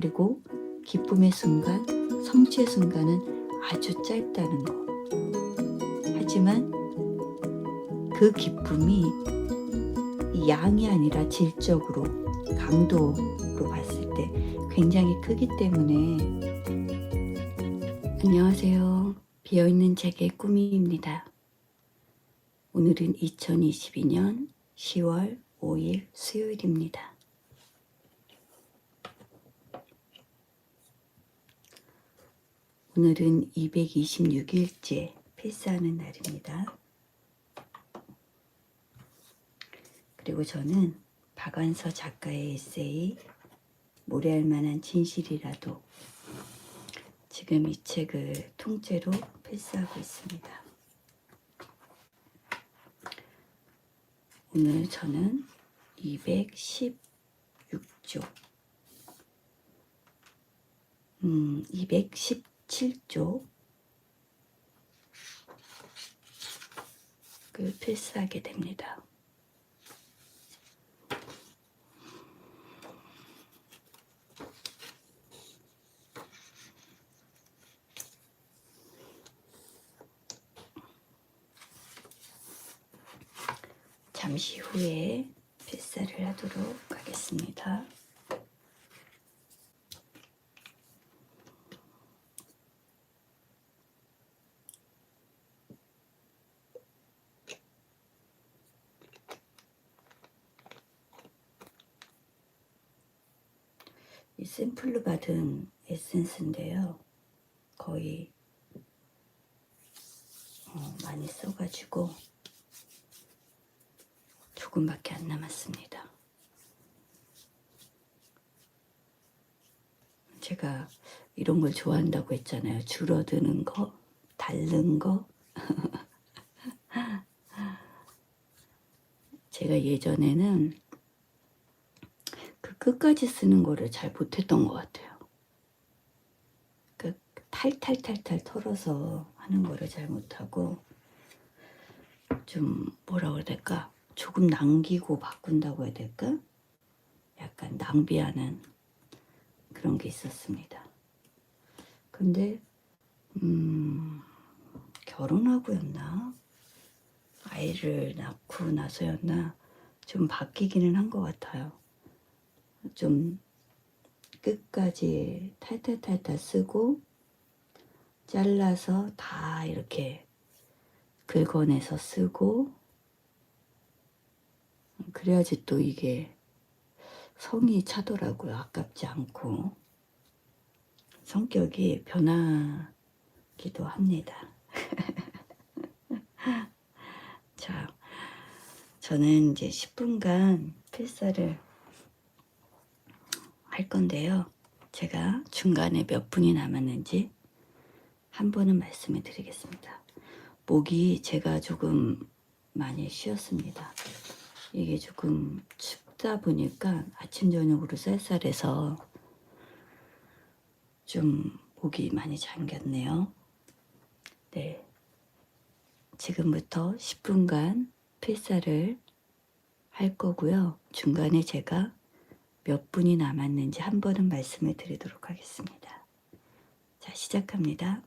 그리고 기쁨의 순간, 성취의 순간은 아주 짧다는 거. 하지만 그 기쁨이 양이 아니라 질적으로 강도로 봤을 때 굉장히 크기 때문에 안녕하세요. 비어있는 책의 꾸미입니다. 오늘은 2022년 10월 5일 수요일입니다. 오늘은 226일째 필사하는 날입니다. 그리고 저는 박완서 작가의 에세이 모래알 만한 진실이라도 지금 이 책을 통째로 필사하고 있습니다. 오늘 저는 216조, 음, 217조 그 필사하게 됩니다. 잠시 후에 필사를 하도록 하겠습니다. 이 샘플로 받은 에센스인데요. 거의 어, 많이 써가지고 조금밖에 안 남았습니다. 제가 이런 걸 좋아한다고 했잖아요. 줄어드는 거, 닳는 거. 제가 예전에는 그 끝까지 쓰는 거를 잘 못했던 것 같아요. 그 탈탈탈탈 털어서 하는 거를 잘 못하고 좀 뭐라 그래야 될까? 조금 남기고 바꾼다고 해야 될까? 약간 낭비하는 그런 게 있었습니다. 근데 음, 결혼하고였나? 아이를 낳고 나서였나? 좀 바뀌기는 한 것 같아요. 좀 끝까지 탈탈탈탈 쓰고 잘라서 다 이렇게 긁어내서 쓰고 그래야지 또 이게 성이 차더라고요. 아깝지 않고 성격이 변하기도 합니다. 자, 저는 이제 10분간 필사를 할 건데요. 제가 중간에 몇 분이 남았는지 한 번은 말씀해 드리겠습니다. 목이 제가 조금 많이 쉬었습니다. 이게 조금 춥다 보니까 아침 저녁으로 쌀쌀해서 좀 목이 많이 잠겼네요. 네. 지금부터 10분간 필사를 할 거고요. 중간에 제가 몇 분이 남았는지 한 번은 말씀을 드리도록 하겠습니다. 자, 시작합니다.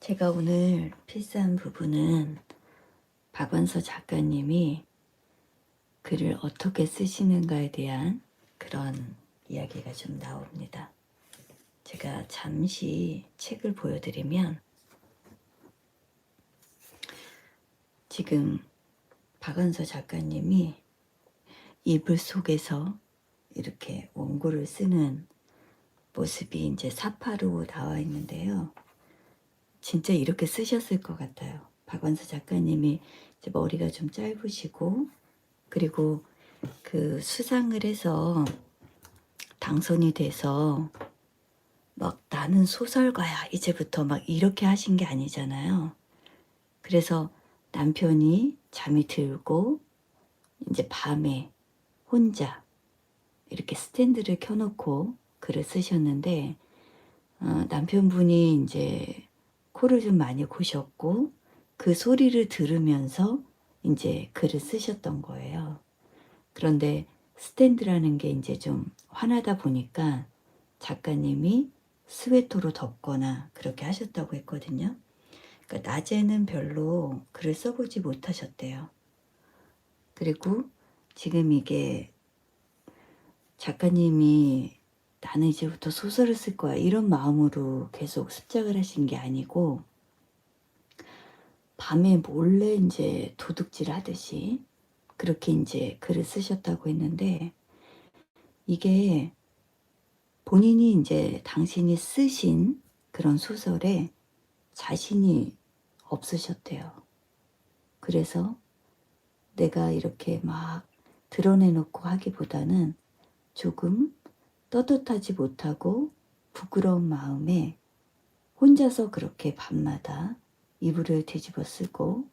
제가 오늘 필사한 부분은 박원서 작가님이 글을 어떻게 쓰시는가에 대한 그런 이야기가 좀 나옵니다. 제가 잠시 책을 보여드리면 지금 박원서 작가님이 이불 속에서 이렇게 원고를 쓰는 모습이 이제 사파로 나와 있는데요. 진짜 이렇게 쓰셨을 것 같아요. 박원서 작가님이 이제 머리가 좀 짧으시고 그리고 그 수상을 해서 당선이 돼서 막 나는 소설가야 이제부터 막 이렇게 하신 게 아니잖아요. 그래서 남편이 잠이 들고 이제 밤에 혼자 이렇게 스탠드를 켜놓고 글을 쓰셨는데 어, 남편분이 이제 코를 좀 많이 고셨고 그 소리를 들으면서 이제 글을 쓰셨던 거예요. 그런데 스탠드라는 게 이제 좀 화나다 보니까 작가님이 스웨터로 덮거나 그렇게 하셨다고 했거든요. 그러니까 낮에는 별로 글을 써보지 못하셨대요. 그리고 지금 이게 작가님이 나는 이제부터 소설을 쓸 거야 이런 마음으로 계속 습작을 하신 게 아니고 밤에 몰래 이제 도둑질 하듯이 그렇게 이제 글을 쓰셨다고 했는데 이게 본인이 이제 당신이 쓰신 그런 소설에 자신이 없으셨대요. 그래서 내가 이렇게 막 드러내놓고 하기보다는 조금 떳떳하지 못하고 부끄러운 마음에 혼자서 그렇게 밤마다 이불을 뒤집어 쓰고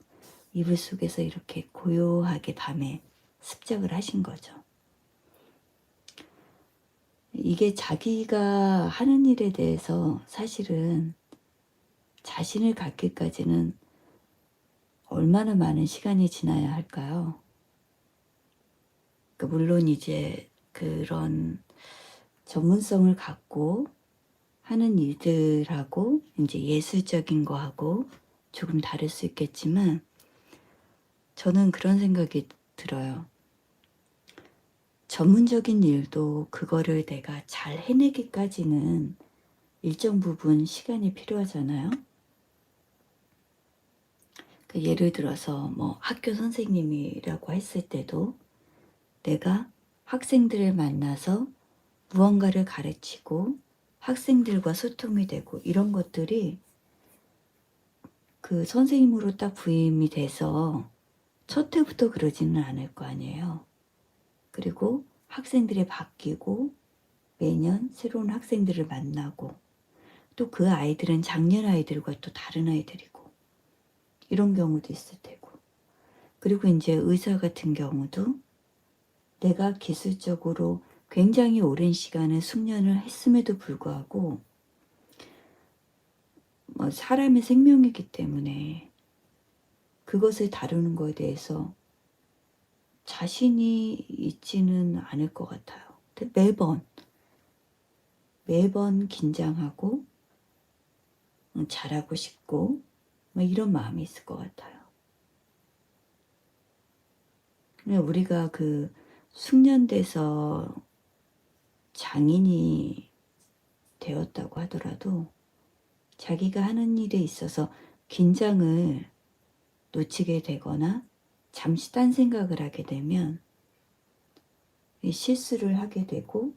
이불 속에서 이렇게 고요하게 밤에 습작을 하신 거죠. 이게 자기가 하는 일에 대해서 사실은 자신을 갖기까지는 얼마나 많은 시간이 지나야 할까요? 그 물론 이제 그런 전문성을 갖고 하는 일들하고 이제 예술적인 거하고 조금 다를 수 있겠지만 저는 그런 생각이 들어요. 전문적인 일도 그거를 내가 잘 해내기까지는 일정 부분 시간이 필요하잖아요. 그 예를 들어서 뭐 학교 선생님이라고 했을 때도 내가 학생들을 만나서 무언가를 가르치고 학생들과 소통이 되고 이런 것들이 그 선생님으로 딱 부임이 돼서 첫 해부터 그러지는 않을 거 아니에요. 그리고 학생들이 바뀌고 매년 새로운 학생들을 만나고 또 그 아이들은 작년 아이들과 또 다른 아이들이고 이런 경우도 있을 테고 그리고 이제 의사 같은 경우도 내가 기술적으로 굉장히 오랜 시간을 숙련을 했음에도 불구하고 뭐 사람의 생명이기 때문에 그것을 다루는 것에 대해서 자신이 있지는 않을 것 같아요. 매번 매번 긴장하고 음, 잘하고 싶고 뭐 이런 마음이 있을 것 같아요. 우리가 그 숙련돼서 장인이 되었다고 하더라도 자기가 하는 일에 있어서 긴장을 놓치게 되거나 잠시 딴 생각을 하게 되면 실수를 하게 되고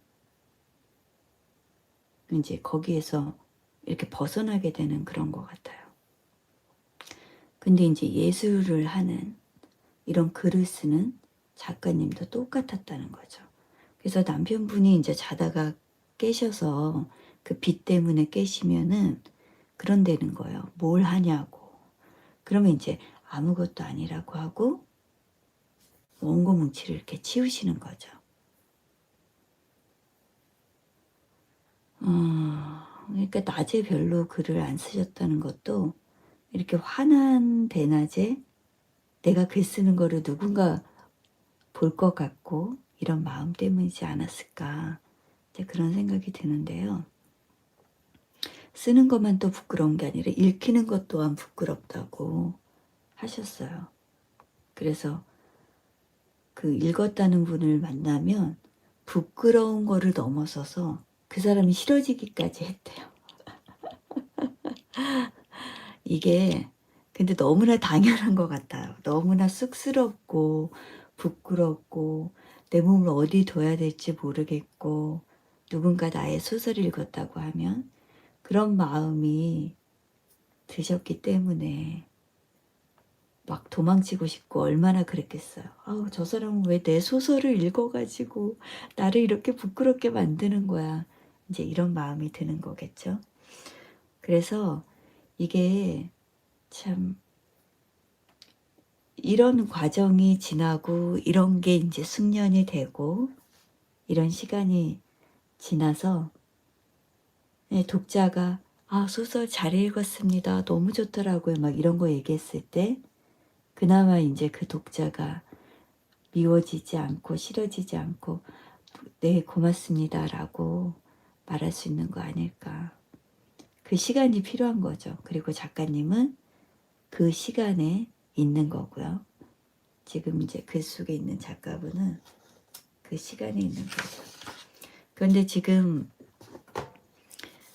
이제 거기에서 이렇게 벗어나게 되는 그런 것 같아요. 근데 이제 예술을 하는 이런 글을 쓰는 작가님도 똑같았다는 거죠. 그래서 남편분이 이제 자다가 깨셔서 그빛 때문에 깨시면은 그런 되는 거예요. 뭘 하냐고. 그러면 이제 아무것도 아니라고 하고 원고 뭉치를 이렇게 치우시는 거죠. 어, 그러니까 낮에 별로 글을 안 쓰셨다는 것도 이렇게 화난 대낮에 내가 글 쓰는 거를 누군가 볼 것 같고 이런 마음 때문이지 않았을까 그런 생각이 드는데요. 쓰는 것만 또 부끄러운 게 아니라 읽히는 것 또한 부끄럽다고 하셨어요. 그래서 그 읽었다는 분을 만나면 부끄러운 거를 넘어서서 그 사람이 싫어지기까지 했대요. 이게 근데 너무나 당연한 것 같아요. 너무나 쑥스럽고 부끄럽고 내 몸을 어디 둬야 될지 모르겠고 누군가 나의 소설을 읽었다고 하면 그런 마음이 드셨기 때문에 막 도망치고 싶고 얼마나 그랬겠어요. 아우 저 사람은 왜 내 소설을 읽어가지고 나를 이렇게 부끄럽게 만드는 거야. 이제 이런 마음이 드는 거겠죠. 그래서 이게 참 이런 과정이 지나고 이런 게 이제 숙련이 되고 이런 시간이 지나서 네, 독자가 아 소설 잘 읽었습니다. 너무 좋더라고요. 막 이런 거 얘기했을 때 그나마 이제 그 독자가 미워지지 않고 싫어지지 않고 네 고맙습니다 라고 말할 수 있는 거 아닐까. 그 시간이 필요한 거죠. 그리고 작가님은 그 시간에 있는 거고요. 지금 이제 글 속에 있는 작가분은 그 시간에 있는 거죠. 그런데 지금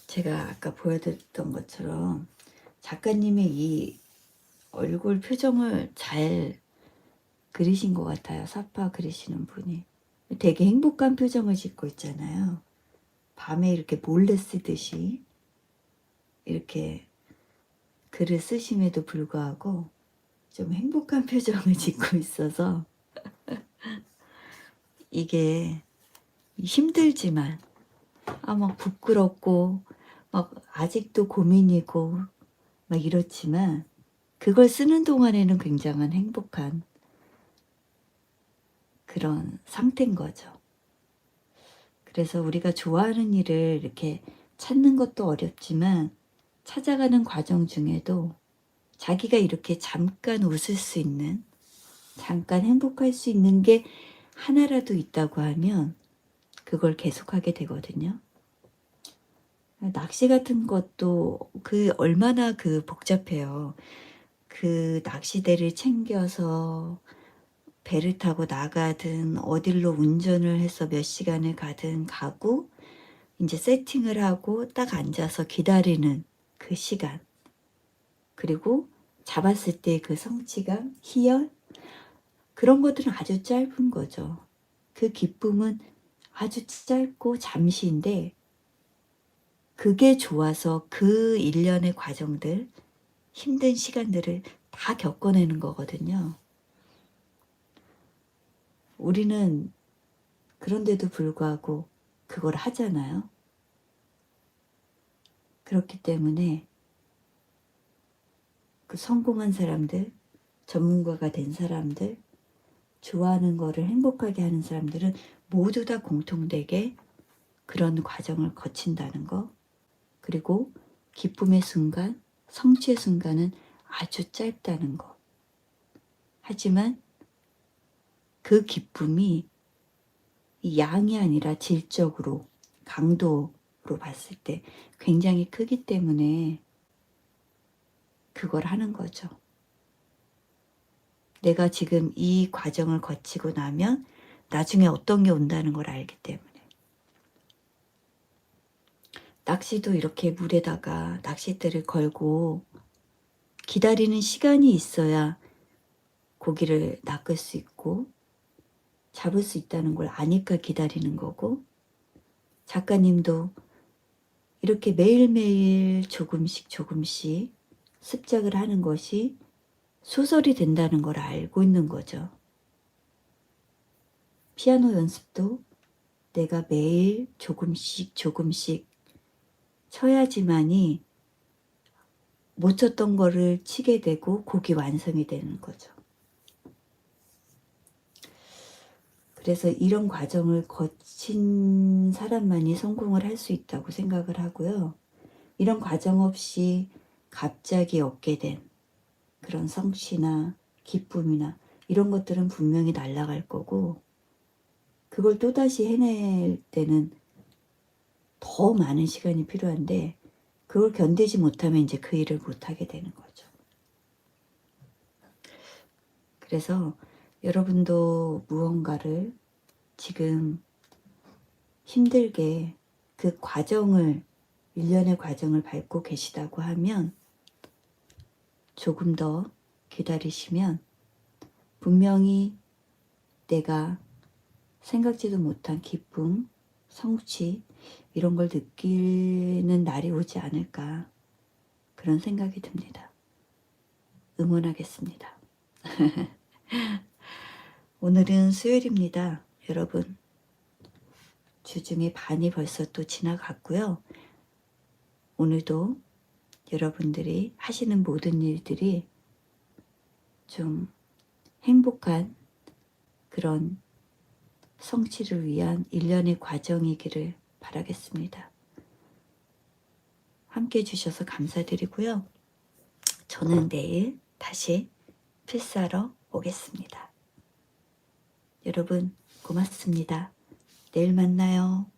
제가 아까 보여드렸던 것처럼 작가님의 이 얼굴 표정을 잘 그리신 것 같아요. 사파 그리시는 분이. 되게 행복한 표정을 짓고 있잖아요. 밤에 이렇게 몰래 쓰듯이 이렇게 글을 쓰심에도 불구하고 좀 행복한 표정을 짓고 있어서 이게 힘들지만 아막 부끄럽고 막 아직도 고민이고 막 이렇지만 그걸 쓰는 동안에는 굉장한 행복한 그런 상태인 거죠. 그래서 우리가 좋아하는 일을 이렇게 찾는 것도 어렵지만 찾아가는 과정 중에도 자기가 이렇게 잠깐 웃을 수 있는, 잠깐 행복할 수 있는 게 하나라도 있다고 하면 그걸 계속하게 되거든요. 낚시 같은 것도 그 얼마나 그 복잡해요. 그 낚시대를 챙겨서 배를 타고 나가든 어딜로 운전을 해서 몇 시간을 가든 가고 이제 세팅을 하고 딱 앉아서 기다리는 그 시간 그리고 잡았을 때 그 성취감, 희열 그런 것들은 아주 짧은 거죠. 그 기쁨은 아주 짧고 잠시인데 그게 좋아서 그 일련의 과정들 힘든 시간들을 다 겪어내는 거거든요. 우리는 그런데도 불구하고 그걸 하잖아요. 그렇기 때문에 그 성공한 사람들, 전문가가 된 사람들, 좋아하는 거를 행복하게 하는 사람들은 모두 다 공통되게 그런 과정을 거친다는 거. 그리고 기쁨의 순간, 성취의 순간은 아주 짧다는 거. 하지만 그 기쁨이 양이 아니라 질적으로, 강도로 봤을 때 굉장히 크기 때문에 그걸 하는 거죠. 내가 지금 이 과정을 거치고 나면 나중에 어떤 게 온다는 걸 알기 때문에. 낚시도 이렇게 물에다가 낚싯대를 걸고 기다리는 시간이 있어야 고기를 낚을 수 있고 잡을 수 있다는 걸 아니까 기다리는 거고 작가님도 이렇게 매일매일 조금씩 조금씩 습작을 하는 것이 소설이 된다는 걸 알고 있는 거죠. 피아노 연습도 내가 매일 조금씩 조금씩 쳐야지만이 못 쳤던 거를 치게 되고 곡이 완성이 되는 거죠. 그래서 이런 과정을 거친 사람만이 성공을 할 수 있다고 생각을 하고요. 이런 과정 없이 갑자기 얻게 된 그런 성취나 기쁨이나 이런 것들은 분명히 날아갈 거고 그걸 또다시 해낼 때는 더 많은 시간이 필요한데 그걸 견디지 못하면 이제 그 일을 못하게 되는 거죠. 그래서 여러분도 무언가를 지금 힘들게 그 과정을 일련의 과정을 밟고 계시다고 하면 조금 더 기다리시면 분명히 내가 생각지도 못한 기쁨, 성취 이런 걸 느끼는 날이 오지 않을까 그런 생각이 듭니다. 응원하겠습니다. 오늘은 수요일입니다. 여러분 주중에 반이 벌써 또 지나갔고요. 오늘도 여러분들이 하시는 모든 일들이 좀 행복한 그런 성취를 위한 일련의 과정이기를 바라겠습니다. 함께 해주셔서 감사드리고요. 저는 내일 다시 필사러 오겠습니다. 여러분 고맙습니다. 내일 만나요.